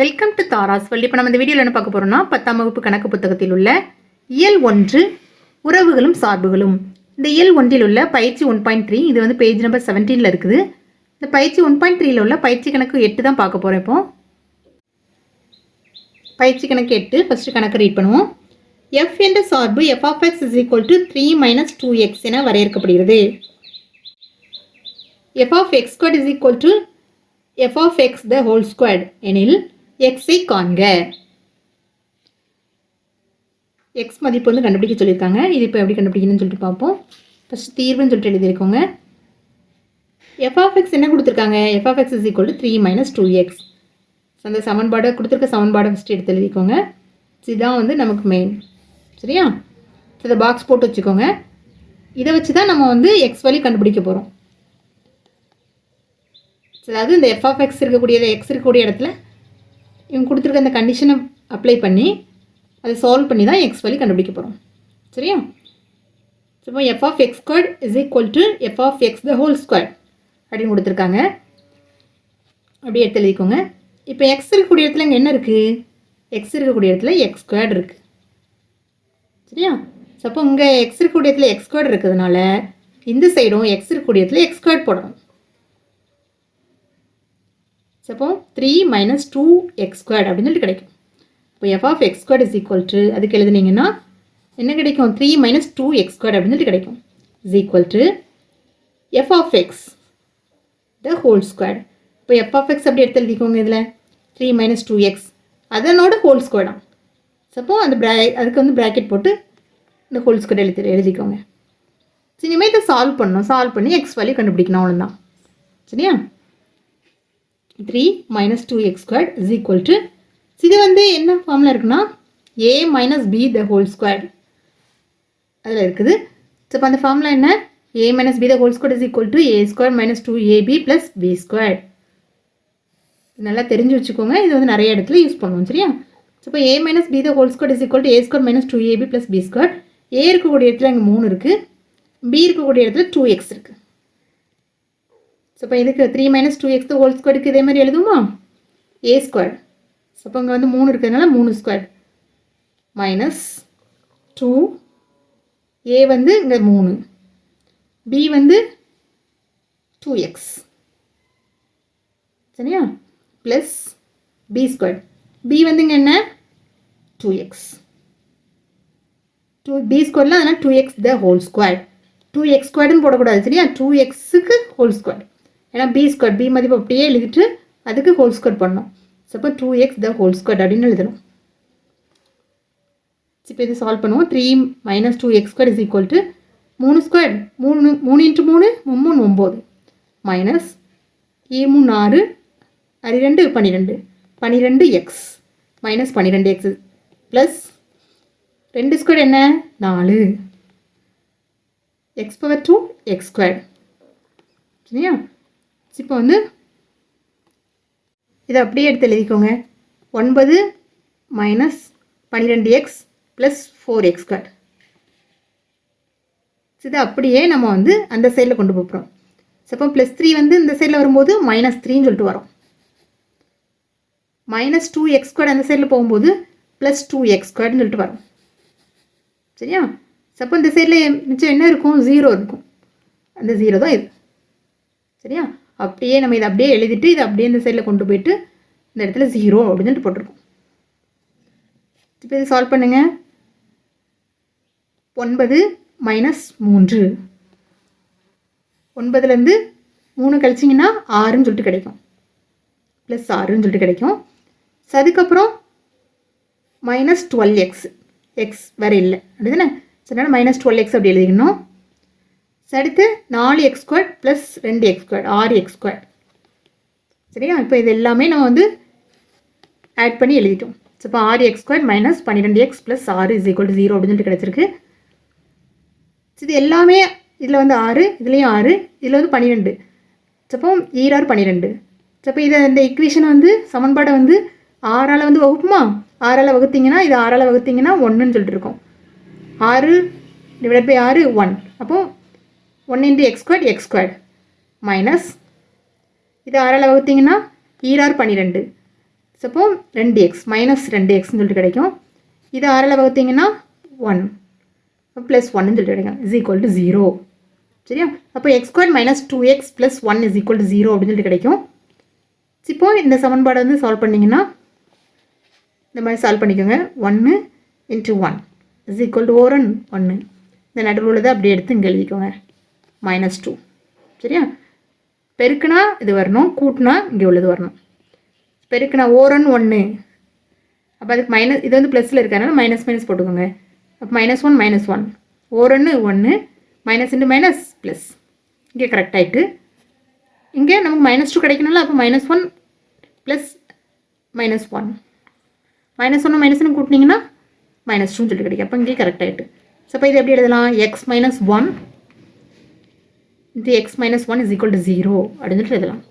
Welcome to Tara's Valli இப்போ நம்ம இந்த வீடியோவில் என்ன பார்க்க போகிறோம்னா பத்தாம் வகுப்பு கணக்கு புத்தகத்தில் உள்ள இயல் ஒன்று உறவுகளும் சார்புகளும். இந்த இயல் ஒன்றில் உள்ள பயிற்சி ஒன் பாயிண்ட் த்ரீ இது வந்து பேஜ் நம்பர் செவன்டீனில் இருக்குது. இந்த பயிற்சி ஒன் பாயிண்ட் த்ரீயில் உள்ள பயிற்சி கணக்கு எட்டு தான் பார்க்க போகிறோம் இப்போ. பயிற்சி கணக்கு எட்டு ஃபஸ்ட்டு கணக்கு ரீட் பண்ணுவோம். எஃப் என்ற சார்பு F of X is equal to three minus two X என வரையறுக்கப்படுகிறது. F of X square is equal to F of X the whole squared எனில் எக்ஸை காண்க. எக்ஸ் மதிப்பு வந்து கண்டுபிடிக்க சொல்லியிருக்காங்க. இது இப்போ எப்படி கண்டுபிடிக்கணும்னு சொல்லிட்டு பார்ப்போம். ஃபஸ்ட் தீர்வுன்னு சொல்லிட்டு எழுதியிருக்கோங்க. எஃப் ஆஃப் எக்ஸ் என்ன கொடுத்துருக்காங்க? F of X is equal to three minus two X அந்த சமன்பாடை கொடுத்துருக்க சமன்பாடை ஃபஸ்ட்டு எடுத்து எழுதிக்கோங்க. இதுதான் வந்து நமக்கு மெயின் சரியா? இதை பாக்ஸ் போட்டு வச்சுக்கோங்க. இதை வச்சு தான் நம்ம வந்து எக்ஸ் வழி கண்டுபிடிக்க போகிறோம் அதாவது இந்த எஃப் ஆஃப் எக்ஸ் இருக்கக்கூடிய எக்ஸ் இருக்கக்கூடிய இடத்துல இவங்க கொடுத்துருக்க அந்த கண்டிஷனை அப்ளை பண்ணி அதை சால்வ் பண்ணி தான் எக்ஸ் வழி கண்டுபிடிக்க போகிறோம் சரியா? இப்போ f of x square is equal to f of x the whole square அப்படின்னு கொடுத்துருக்காங்க. அப்படியே எடுத்து எழுதிக்கோங்க. இப்போ எக்ஸ் இருக்கக்கூடிய இடத்துல இங்கே என்ன இருக்குது எக்ஸ் இருக்கக்கூடிய இடத்துல எக்ஸ் ஸ்கொயர்டு இருக்குது சரியா? ஸோ அப்போ இங்கே எக்ஸ் இருக்கக்கூடிய இடத்துல எக்ஸ் ஸ்கொயர்டு இருக்கிறதுனால இந்த சைடும் எக்ஸ் இருக்கக்கூடிய இடத்துல எக்ஸ் ஸ்கொயர்ட் போடணும். அப்போ three minus two x squared அப்படின்னு சொல்லிட்டு கிடைக்கும். இப்போ f of x squared is equal to அதுக்கு எழுதுனீங்கன்னா என்ன கிடைக்கும்? Three minus two x squared அப்படின்னு சொல்லிட்டு கிடைக்கும். Is equal to f of x the whole squared இப்போ எஃப் ஆஃப் எக்ஸ் அப்படி எடுத்து எழுதிக்கோங்க இதில். த்ரீ மைனஸ் டூ எக்ஸ் அதனோட ஹோல் ஸ்கொயர்டாம் சப்போ அந்த ப்ரா அதுக்கு வந்து ப்ராக்கெட் போட்டு இந்த ஹோல் ஸ்கொயர் எழுதி எழுதிக்கோங்க. சரி இனிமேல் இதை சால்வ் பண்ணணும் சால்வ் பண்ணி எக்ஸ் வேல்யூ கண்டுபிடிக்கணும் அவ்வளோதான் சரியா? Three minus two x square is equal to இது வந்து என்ன ஃபார்மில் இருக்குன்னா a minus b the whole square அதில் இருக்குது. ஸோ இப்போ அந்த ஃபார்மில் என்ன? A minus b the whole square is equal to a square minus two a b plus b square நல்லா தெரிஞ்சு வச்சுக்கோங்க. இது வந்து நிறைய இடத்துல யூஸ் பண்ணுவோம் சரியா? ஸோ இப்போ a minus b the whole square is equal to a square minus two a b plus b square a இருக்கக்கூடிய இடத்துல இங்கே மூணு இருக்குது பி இருக்கக்கூடிய இடத்துல டூ எக்ஸ் இருக்குது ஸோ இப்போ இதுக்கு three minus two x whole ஸ்கொயருக்கு இதே மாதிரி எழுதுமா ஏ ஸ்கொயர் ஸோ இப்போ இங்கே வந்து மூணு இருக்கிறதுனால மூணு ஸ்கொயர் மைனஸ் டூ ஏ வந்து இங்கே மூணு. பி வந்து டூ எக்ஸ் சரியா? ப்ளஸ் பி ஸ்கொயர் பி வந்து இங்கே என்ன? டூ எக்ஸ் டூ பி ஸ்கொயரில் அதனால் two x the whole square two x ஸ்கொயர்னு போடக்கூடாது சரியா? டூ எக்ஸுக்கு ஹோல் ஸ்கொயர் ஏன்னா பி ஸ்கொயர் பி மதிப்பு அப்படியே எழுதிட்டு அதுக்கு ஹோல் ஸ்கொயர் பண்ணணும். ஸோ அப்போ two x the whole square அப்படின்னு எழுதணும். இப்போ இது சால்வ் பண்ணுவோம். Three minus two x square is equal to மூணு ஸ்கொயர் மூணு மூணு இன்ட்டு மூணு மூணு ஒம்பது. மைனஸ் ஏ மூணு ஆறு அது ரெண்டு பன்னிரெண்டு பன்னிரெண்டு எக்ஸ் மைனஸ் பன்னிரெண்டு எக்ஸ் ப்ளஸ் ரெண்டு ஸ்கொயர் என்ன? நாலு. X power two x square சரியா? இப்போ வந்து இதை அப்படியே எடுத்து எழுதிக்கோங்க. ஒன்பது மைனஸ் பன்னிரெண்டு x plus four x square இதை அப்படியே நம்ம வந்து அந்த சைடில் கொண்டு போகிறோம் ஸோ அப்போ ப்ளஸ் த்ரீ வந்து இந்த சைடில் வரும்போது மைனஸ் த்ரீன்னு சொல்லிட்டு வரும். மைனஸ் டூ எக்ஸ் ஸ்கொயர் அந்த சைடில் போகும்போது ப்ளஸ் டூ எக்ஸ் ஸ்கொயர்னு சொல்லிட்டு வரும். சரியா? சப்போ இந்த சைடில் மிச்சம் என்ன இருக்கும்? ஜீரோ இருக்கும். அந்த ஜீரோ தான் இது. சரியா? அப்படியே நம்ம இதை அப்படியே எழுதிட்டு இதை அப்படியே இந்த சைடில் கொண்டு போயிட்டு இந்த இடத்துல ஜீரோ அப்படின்னு போட்டிருக்கோம். இப்போ இதை சால்வ் பண்ணுங்கள் ஒன்பது மைனஸ் மூன்று. ஒன்பதுலேருந்து மூணு கழிச்சிங்கன்னா ஆறுன்னு சொல்லிட்டு கிடைக்கும். ப்ளஸ் ஆறுன்னு சொல்லிட்டு கிடைக்கும். ஸோ அதுக்கப்புறம் மைனஸ் டுவெல் எக்ஸ் எக்ஸ் வேறு இல்லை. அப்படி தானே அதனால் மைனஸ் டுவெல் எக்ஸ் அப்படி எழுதிக்கணும். அடுத்து நாலு எக்ஸ் ஸ்கொயர் ப்ளஸ் ரெண்டு எக்ஸ் ஸ்கொயர் ஆறு எக்ஸ் ஸ்கொயர் சரியா? இப்போ இது எல்லாமே நம்ம வந்து ஆட் பண்ணி எழுதிட்டோம். ஸோ இப்போ ஆறு எக்ஸ் ஸ்கொயர் மைனஸ் பன்னிரெண்டு எக்ஸ் ப்ளஸ் ஆறு இஸ் ஈக்குவல் டு ஜீரோ அப்படின்னு சொல்லிட்டு கிடச்சிருக்கு. இது எல்லாமே இதில் வந்து ஆறு இதுலேயும் ஆறு இதில் வந்து பன்னிரெண்டு. அப்போ ஈராறு பன்னிரெண்டு. அப்போ இதை இந்த இக்குவேஷனை வந்து சமன்பாடை வந்து ஆறால் வந்து வகுப்புமா ஆறால் வகுத்தீங்கன்னா இது ஆறால் வகுத்தீங்கன்னா ஒன்றுன்னு சொல்லிட்டு இருக்கோம். ஆறு டிவைட் பை ஆறு ஒன் அப்போது one into x squared x squared minus இது ஆறால் வகுத்தீங்கன்னா ஈராறு பன்னிரெண்டு. சப்போ ரெண்டு எக்ஸ் மைனஸ் ரெண்டு எக்ஸ்னு சொல்லிட்டு கிடைக்கும். இது ஆறால் வகுத்தீங்கன்னா ஒன் ப்ளஸ் ஒன்னு சொல்லிட்டு கிடைக்கும். இஸ் ஈக்குவல் டு ஜீரோ சரியா? அப்போ x square minus two x plus one is equal to zero அப்படின்னு சொல்லிட்டு கிடைக்கும். இப்போ இந்த சமன்பாடை வந்து சால்வ் பண்ணிங்கன்னா இந்த மாதிரி சால்வ் பண்ணிக்கோங்க. ஒன்று into one is equal to ஓரன் ஒன்று இந்த நடுவில் உள்ளதை அப்படியே எடுத்து இங்கே எழுதிக்கோங்க. மைனஸ் டூ சரியா? பெருக்குனா இது வரணும் கூட்டினா இங்கே உள்ளது வரணும். பெருக்குனா ஓரன் ஒன்று அப்போ அதுக்கு மைனஸ் இது வந்து ப்ளஸில் இருக்கறனால மைனஸ் மைனஸ் போட்டுக்கோங்க. அப்போ மைனஸ் ஒன் மைனஸ் ஒன் ஓரன்னு ஒன்று மைனஸ் இன்ட்டு மைனஸ் ப்ளஸ் இங்கே கரெக்ட் ஆகிட்டு இங்கே நமக்கு மைனஸ் டூ கிடைக்கணும்ல அப்போ minus one plus minus one minus ஒன்று மைனஸ் ஒன்று கூட்டினீங்கன்னா மைனஸ் டூன்னு சொல்லிட்டு கிடைக்கும். அப்போ இங்கே கரெக்ட் ஆகிட்டு ஸோ அப்போ இது எப்படி எழுதலாம்? எக்ஸ் மைனஸ் ஒன் இது x minus one is equal to zero அப்படின்னு எழுதலாம்.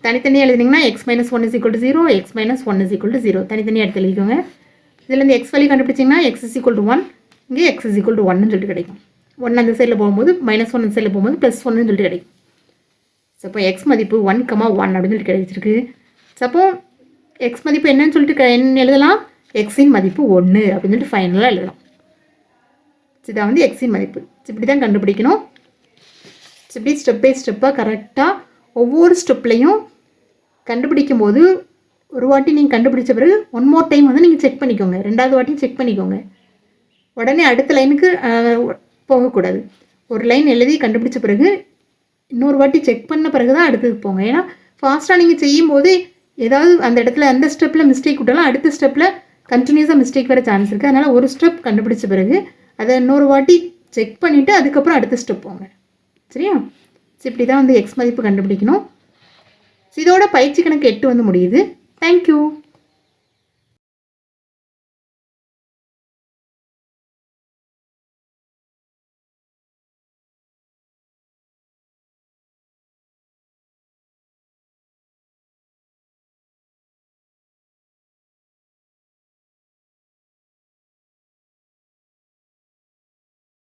தனித்தனியாக எழுதினீங்கன்னா x minus one is equal to zero x minus one is equal to zero தனித்தனியாக எடுத்து எழுதிக்கோங்க. இதுலேருந்து x value கண்டுபிடிச்சிங்கன்னா x is equal to one இங்கே x is equal to ஒன்னு சொல்லிட்டு கிடைக்கும். ஒன் அந்த சைடில் போகும்போது மைனஸ் ஒன் அந்த சைடில் போகும்போது ப்ளஸ் ஒன்னு சொல்லிட்டு கிடைக்கும். ஸோ எக்ஸ் மதிப்பு ஒன் கமா ஒன் அப்படின்னு சொல்லிட்டு கிடைச்சிருக்கு. ஸோ அப்போ எக்ஸ் மதிப்பு என்னன்னு சொல்லிட்டு க- என்ன எழுதலாம்? எக்ஸின் மதிப்பு ஒன்று அப்படின்னு சொல்லிட்டு ஃபைனலாக எழுதலாம். இதான் வந்து எக்ஸின் மதிப்பு. இப்படி தான் கண்டுபிடிக்கணும். இப்படி ஸ்டெப் பை ஸ்டெப்பாக கரெக்டாக ஒவ்வொரு ஸ்டெப்லையும் கண்டுபிடிக்கும் போது ஒரு வாட்டி நீங்கள் கண்டுபிடிச்ச பிறகு ஒன் மோர் டைம் வந்து நீங்கள் செக் பண்ணிக்கோங்க. ரெண்டாவது வாட்டியும் செக் பண்ணிக்கோங்க. உடனே அடுத்த லைனுக்கு போகக்கூடாது. ஒரு லைன் எழுதி கண்டுபிடிச்ச பிறகு இன்னொரு வாட்டி செக் பண்ண பிறகு தான் அடுத்தது போங்க. ஏன்னா ஃபாஸ்ட்டாக நீங்கள் செய்யும்போது ஏதாவது அந்த இடத்துல அந்த ஸ்டெப்பில் மிஸ்டேக் விட்டாலும் அடுத்த ஸ்டெப்பில் கண்டினியூஸாக மிஸ்டேக் வர சான்ஸ் இருக்குது அதனால் ஒரு ஸ்டெப் கண்டுபிடிச்ச பிறகு அதை இன்னொரு வாட்டி செக் பண்ணிவிட்டு அதுக்கப்புறம் அடுத்த ஸ்டெப் போங்க. சரியா? ஸோ இப்படி தான் வந்து எக்ஸ் மதிப்பு கண்டுபிடிக்கணும். ஸோ இதோட பயிற்சி கணக்கு எட்டு வந்து முடியுது. தேங்க்யூ